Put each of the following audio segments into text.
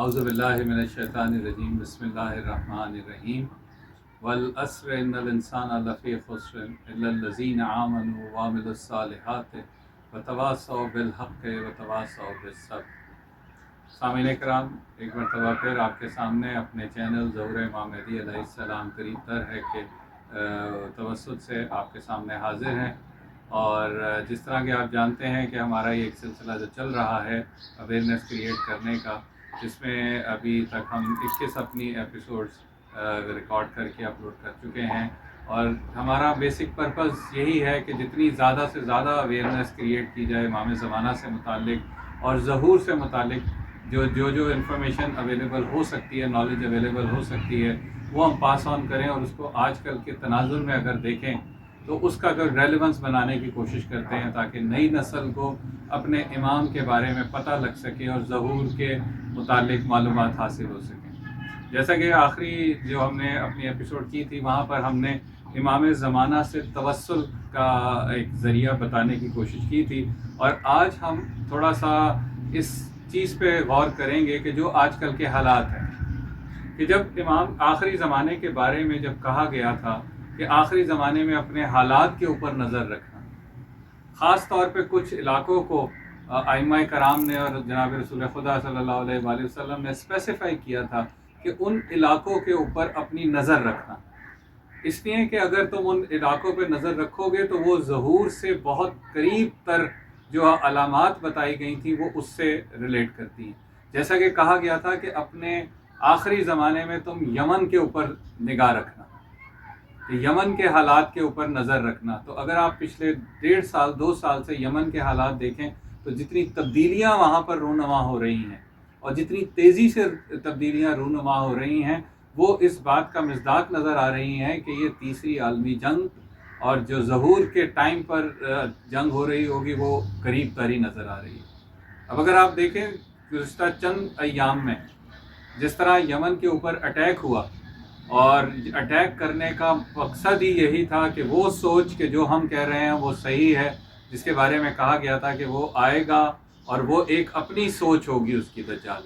اعوذ باللہ من الشیطان الرجیم، بسم اللہ الرحمن الرحیم۔ والعصر ان الانسان لفی خسر الا الذین آمنوا وعملوا الصالحات وتواصوا بالحق وتواصوا بالصبر۔ سامعین کرام ایک مرتبہ پھر آپ کے سامنے اپنے چینل ظہور امام مہدی علیہ السلام قریب تر ہے کہ توسط سے آپ کے سامنے حاضر ہیں۔ اور جس طرح کہ آپ جانتے ہیں کہ ہمارا یہ ایک سلسلہ جو چل رہا ہے اویئرنیس کریٹ کرنے کا جس میں ابھی تک ہم اکیس اپنی ایپیسوڈس ریکارڈ کر کے اپلوڈ کر چکے ہیں اور ہمارا بیسک پرپز یہی ہے کہ جتنی زیادہ سے زیادہ اویئرنیس کریٹ کی جائے امام زمانہ سے متعلق اور ظہور سے متعلق جو جو جو انفارمیشن اویلیبل ہو سکتی ہے نالج اویلیبل ہو سکتی ہے، وہ ہم پاس آن کریں اور اس کو آج کل کے تناظر میں اگر دیکھیں تو اس کا اگر ریلیونس بنانے کی کوشش کرتے ہیں تاکہ نئی نسل کو اپنے امام کے بارے میں پتہ لگ سکے اور ظہور کے متعلق معلومات حاصل ہو سکیں۔ جیسا کہ آخری جو ہم نے اپنی ایپیسوڈ کی تھی، وہاں پر ہم نے امام زمانہ سے توسل کا ایک ذریعہ بتانے کی کوشش کی تھی۔ اور آج ہم تھوڑا سا اس چیز پہ غور کریں گے کہ جو آج کل کے حالات ہیں۔ کہ جب امام آخری زمانے کے بارے میں جب کہا گیا تھا کہ آخری زمانے میں اپنے حالات کے اوپر نظر رکھنا خاص طور پہ کچھ علاقوں کو آئمہ کرام نے اور جناب رسول خدا صلی اللہ علیہ وآلہ وسلم نے اسپیسیفائی کیا تھا کہ ان علاقوں کے اوپر اپنی نظر رکھنا۔ اس لیے کہ اگر تم ان علاقوں پہ نظر رکھو گے تو وہ ظہور سے بہت قریب تر جو علامات بتائی گئی تھیں وہ اس سے ریلیٹ کرتی ہیں۔ جیسا کہ کہا گیا تھا کہ اپنے آخری زمانے میں تم یمن کے اوپر نگاہ رکھنا۔ یمن کے حالات کے اوپر نظر رکھنا۔ تو اگر آپ پچھلے ڈیڑھ سال، دو سال سے یمن کے حالات دیکھیں، تو جتنی تبدیلیاں وہاں پر رونما ہو رہی ہیں اور جتنی تیزی سے تبدیلیاں رونما ہو رہی ہیں، وہ اس بات کا مزداق نظر آ رہی ہیں کہ یہ تیسری عالمی جنگ اور جو ظہور کے ٹائم پر جنگ ہو رہی ہوگی، وہ قریب تری نظر آ رہی ہے۔ اب اگر آپ دیکھیں، گزشتہ چند ایام میں جس طرح یمن کے اوپر اٹیک ہوا اور اٹیک کرنے کا مقصد ہی یہی تھا کہ وہ سوچ کہ جو ہم کہہ رہے ہیں وہ صحیح ہے، جس کے بارے میں کہا گیا تھا کہ وہ آئے گا اور وہ ایک اپنی سوچ ہوگی اس کی دجال۔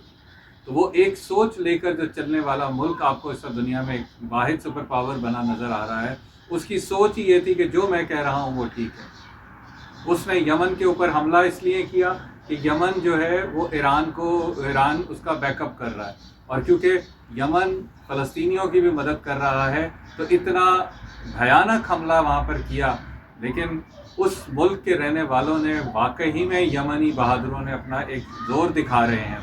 تو وہ ایک سوچ لے کر جو چلنے والا ملک آپ کو اس دنیا میں ایک واحد سپر پاور بنا نظر آ رہا ہے، اس کی سوچ ہی یہ تھی کہ جو میں کہہ رہا ہوں وہ ٹھیک ہے۔ اس نے یمن کے اوپر حملہ اس لیے کیا کہ یمن جو ہے وہ ایران کو، ایران اس کا بیک اپ کر رہا ہے۔ اور کیونکہ یمن فلسطینیوں کی بھی مدد کر رہا ہے، تو اتنا بھیانک حملہ وہاں پر کیا۔ لیکن اس ملک کے رہنے والوں نے واقعی میں یمنی بہادروں نے اپنا ایک زور دکھا رہے ہیں۔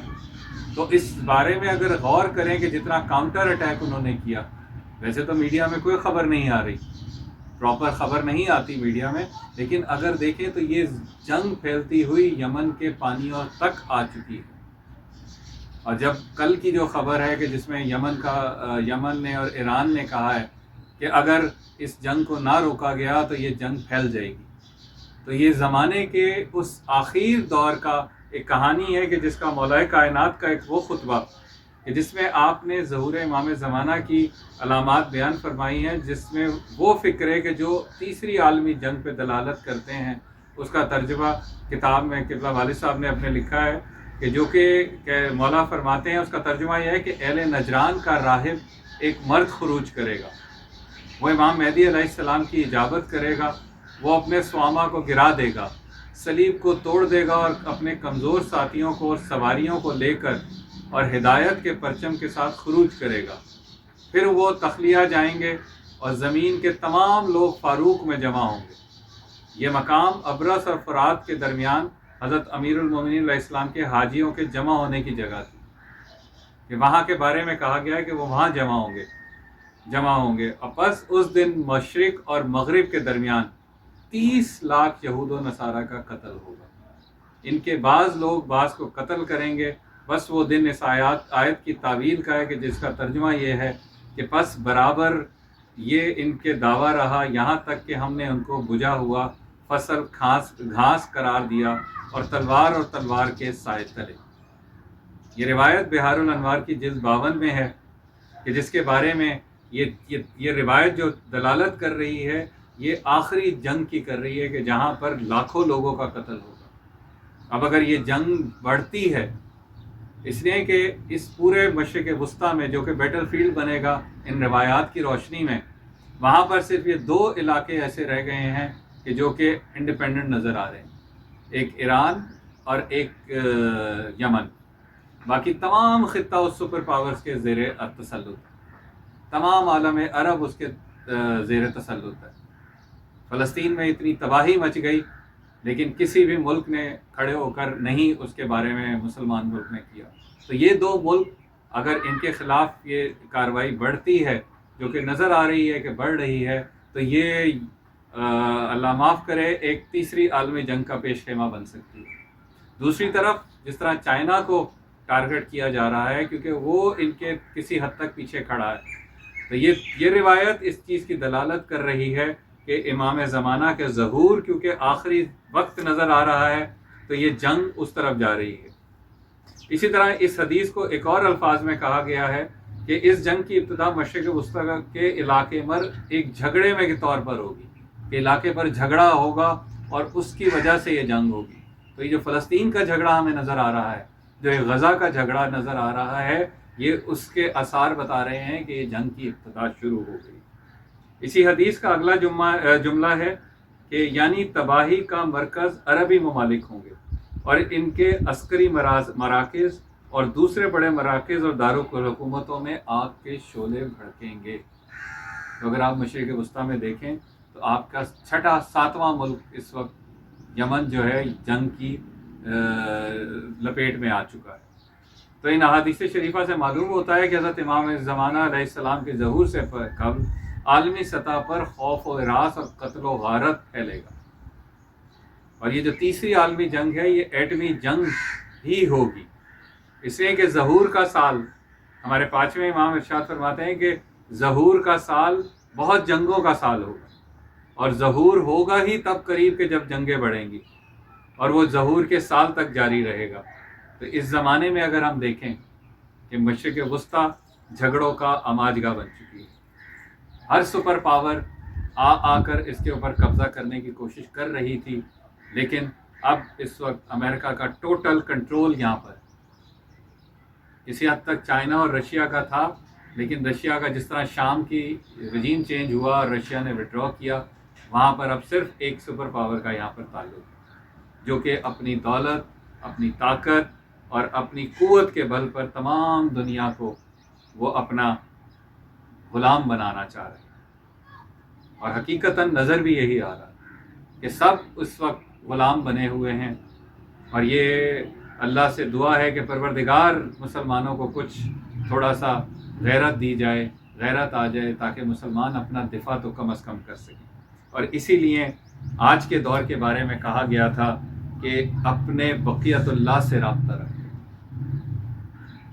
تو اس بارے میں اگر غور کریں کہ جتنا کاؤنٹر اٹیک انہوں نے کیا، ویسے تو میڈیا میں کوئی خبر نہیں آ رہی۔ پراپر خبر نہیں آتی میڈیا میں، لیکن اگر دیکھیں تو یہ جنگ پھیلتی ہوئی یمن کے پانیوں تک آ چکی ہے۔ اور جب کل کی جو خبر ہے کہ جس میں یمن کا، یمن نے اور ایران نے کہا ہے کہ اگر اس جنگ کو نہ روکا گیا تو یہ جنگ پھیل جائے گی۔ تو یہ زمانے کے اس آخر دور کا ایک کہانی ہے کہ جس کا مولائے کائنات کا ایک وہ خطبہ کہ جس میں آپ نے ظہور امام زمانہ کی علامات بیان فرمائی ہیں، جس میں وہ فکر ہے کہ جو تیسری عالمی جنگ پہ دلالت کرتے ہیں، اس کا ترجمہ کتاب میں قبلہ والد صاحب نے اپنے لکھا ہے۔ کہ جو کہ مولا فرماتے ہیں، اس کا ترجمہ یہ ہے کہ اہل نجران کا راہب ایک مرد خروج کرے گا۔ وہ امام مہدی علیہ السلام کی اجابت کرے گا، وہ اپنے سواما کو گرا دے گا سلیب کو توڑ دے گا اور اپنے کمزور ساتھیوں کو اور سواریوں کو لے کر اور ہدایت کے پرچم کے ساتھ خروج کرے گا۔ پھر وہ تخلیہ جائیں گے اور زمین کے تمام لوگ فاروق میں جمع ہوں گے۔ یہ مقام ابرس اور فرات کے درمیان حضرت امیر المومنین علیہ السلام کے حاجیوں کے جمع ہونے کی جگہ تھی۔ کہ وہاں کے بارے میں کہا گیا ہے کہ وہ وہاں جمع ہوں گے۔ جمع ہوں گے۔ اور بس اس دن مشرق اور مغرب کے درمیان تیس لاکھ یہود و نصارہ کا قتل ہوگا۔ ان کے بعض لوگ بعض کو قتل کریں گے۔ بس وہ دن اس آیات، آیت کی تعویل کا ہے کہ جس کا ترجمہ یہ ہے کہ بس برابر یہ ان کے دعویٰ رہا۔ یہاں تک کہ ہم نے ان کو بجھا ہوا فصل گھاس گھاس قرار دیا اور تلوار اور تلوار کے سائے تلے۔ یہ روایت بہار الانوار کی جلد باون میں ہے کہ جس کے بارے میں یہ یہ روایت جو دلالت کر رہی ہے، یہ آخری جنگ کی کر رہی ہے کہ جہاں پر لاکھوں لوگوں کا قتل ہوگا۔ اب اگر یہ جنگ بڑھتی ہے، اس لیے کہ اس پورے مشرق وسطیٰ میں جو کہ بیٹل فیلڈ بنے گا، ان روایات کی روشنی میں، وہاں پر صرف یہ دو علاقے ایسے رہ گئے ہیں کہ جو کہ انڈیپینڈنٹ نظر آ رہے ہیں۔ ایک ایران اور ایک یمن۔ باقی تمام خطہ اس سپر پاورز کے زیر تسلط۔ تمام عالم عرب اس کے زیر تسلط ہے۔ فلسطین میں اتنی تباہی مچ گئی، لیکن کسی بھی ملک نے کھڑے ہو کر نہیں اس کے بارے میں مسلمان ملک نے کیا۔ تو یہ دو ملک اگر ان کے خلاف یہ کارروائی بڑھتی ہے، جو کہ نظر آ رہی ہے کہ بڑھ رہی ہے، تو یہ اللہ معاف کرے، ایک تیسری عالمی جنگ کا پیش خیمہ بن سکتی ہے۔ دوسری طرف، جس طرح چائنا کو ٹارگٹ کیا جا رہا ہے، کیونکہ وہ ان کے کسی حد تک پیچھے کھڑا ہے۔ تو یہ یہ روایت اس چیز کی دلالت کر رہی ہے کہ امام زمانہ کے ظہور، کیونکہ آخری وقت نظر آ رہا ہے، تو یہ جنگ اس طرف جا رہی ہے۔ اسی طرح اس حدیث کو ایک اور الفاظ میں کہا گیا ہے کہ اس جنگ کی ابتدا مشرق وسطی کے علاقے پر ایک جھگڑے میں کے طور پر ہوگی۔ کہ علاقے پر جھگڑا ہوگا اور اس کی وجہ سے یہ جنگ ہوگی۔ تو یہ جو فلسطین کا جھگڑا ہمیں نظر آ رہا ہے، جو یہ غزہ کا جھگڑا نظر آ رہا ہے، یہ اس کے اثار بتا رہے ہیں کہ یہ جنگ کی ابتدا شروع ہو گئی۔ اسی حدیث کا اگلا جملہ ہے کہ یعنی تباہی کا مرکز عربی ممالک ہوں گے اور ان کے عسکری مراکز اور دوسرے بڑے مراکز اور دارالحکومتوں میں آگ کے شعلے بھڑکیں گے۔ تو اگر آپ مشرق وسطیٰ میں دیکھیں تو آپ کا چھٹا ساتواں ملک اس وقت یمن جو ہے، جنگ کی لپیٹ میں آ چکا ہے۔ تو ان احادیث شریفہ سے معلوم ہوتا ہے کہ حضرت امام زمانہ علیہ السلام کے ظہور سے قبل عالمی سطح پر خوف و اراس اور قتل و غارت پھیلے گا۔ اور یہ جو تیسری عالمی جنگ ہے، یہ ایٹمی جنگ ہی ہوگی۔ اس لیے کہ ظہور کا سال، ہمارے پانچویں امام ارشاد فرماتے ہیں کہ ظہور کا سال بہت جنگوں کا سال ہوگا۔ اور ظہور ہوگا ہی تب قریب کہ جب جنگیں بڑھیں گی اور وہ ظہور کے سال تک جاری رہے گا۔ تو اس زمانے میں اگر ہم دیکھیں کہ مشرق وسطیٰ جھگڑوں کا اماجگاہ بن چکی ہے۔ ہر سپر پاور آ آ کر اس کے اوپر قبضہ کرنے کی کوشش کر رہی تھی، لیکن اب اس وقت امریکہ کا ٹوٹل کنٹرول یہاں پر کسی حد تک چائنا اور رشیا کا تھا، لیکن رشیا کا جس طرح شام کی رجیم چینج ہوا اور رشیا نے وڈرا کیا وہاں پر اب صرف ایک سپر پاور کا یہاں پر تعلق ہے، جو کہ اپنی دولت، اپنی طاقت اور اپنی قوت کے بل پر تمام دنیا کو وہ اپنا غلام بنانا چاہ رہے ہیں۔ اور حقیقتاً نظر بھی یہی آ رہا کہ سب اس وقت غلام بنے ہوئے ہیں۔ اور یہ اللہ سے دعا ہے کہ پروردگار مسلمانوں کو کچھ تھوڑا سا غیرت دی جائے، غیرت آ جائے تاکہ مسلمان اپنا دفاع تو کم از کم کر سکیں۔ اور اسی لیے آج کے دور کے بارے میں کہا گیا تھا کہ اپنے بقیت اللہ سے رابطہ رکھیں۔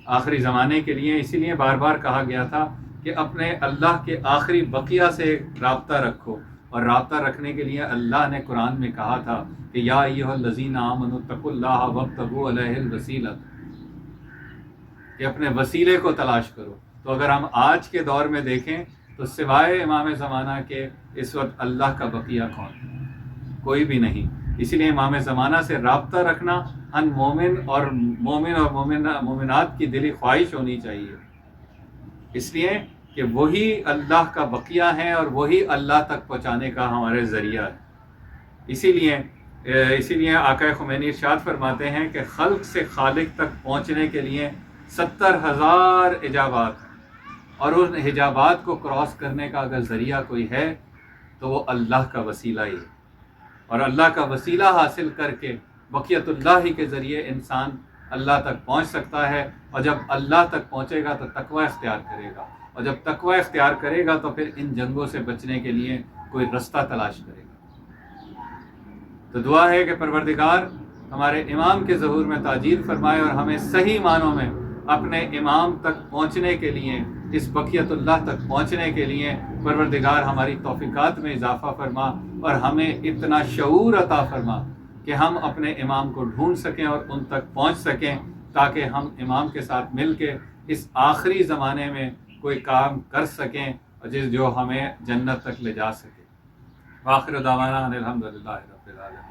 آخری زمانے کے لیے اسی لیے بار بار کہا گیا تھا کہ اپنے اللہ کے آخری بقیہ سے رابطہ رکھو۔ اور رابطہ رکھنے کے لیے اللہ نے قرآن میں کہا تھا کہ یا یہ لذین آمن تق اللہ وقت علیہ الوسیلت کہ اپنے وسیلے کو تلاش کرو۔ تو اگر ہم آج کے دور میں دیکھیں تو سوائے امام زمانہ کے اس وقت اللہ کا بقیہ کون؟ کوئی بھی نہیں۔ اسی لیے امام زمانہ سے رابطہ رکھنا ان مومن اور مومن اور مومنات کی دلی خواہش ہونی چاہیے۔ اس لیے کہ وہی اللہ کا بقیہ ہے اور وہی اللہ تک پہنچانے کا ہمارے ذریعہ ہے۔ اسی لیے اسی لیے آقا خمینی ارشاد فرماتے ہیں کہ خلق سے خالق تک پہنچنے کے لیے ستر ہزار ایجابات اور ان حجابات کو کراس کرنے کا اگر ذریعہ کوئی ہے، تو وہ اللہ کا وسیلہ ہی ہے۔ اور اللہ کا وسیلہ حاصل کر کے بقیت اللہ ہی کے ذریعے انسان اللہ تک پہنچ سکتا ہے۔ اور جب اللہ تک پہنچے گا تو تقوی اختیار کرے گا۔ اور جب تقوی اختیار کرے گا تو پھر ان جنگوں سے بچنے کے لیے کوئی رستہ تلاش کرے گا۔ تو دعا ہے کہ پروردگار ہمارے امام کے ظہور میں تاجیر فرمائے اور ہمیں صحیح معنوں میں اپنے امام تک پہنچنے کے لیے اس بقیت اللہ تک پہنچنے کے لیے پروردگار ہماری توفیقات میں اضافہ فرما اور ہمیں اتنا شعور عطا فرما کہ ہم اپنے امام کو ڈھونڈ سکیں اور ان تک پہنچ سکیں تاکہ ہم امام کے ساتھ مل کے اس آخری زمانے میں کوئی کام کر سکیں جس جو ہمیں جنت تک لے جا سکے۔ واخر دعوانا الحمد للہ رب العالمین۔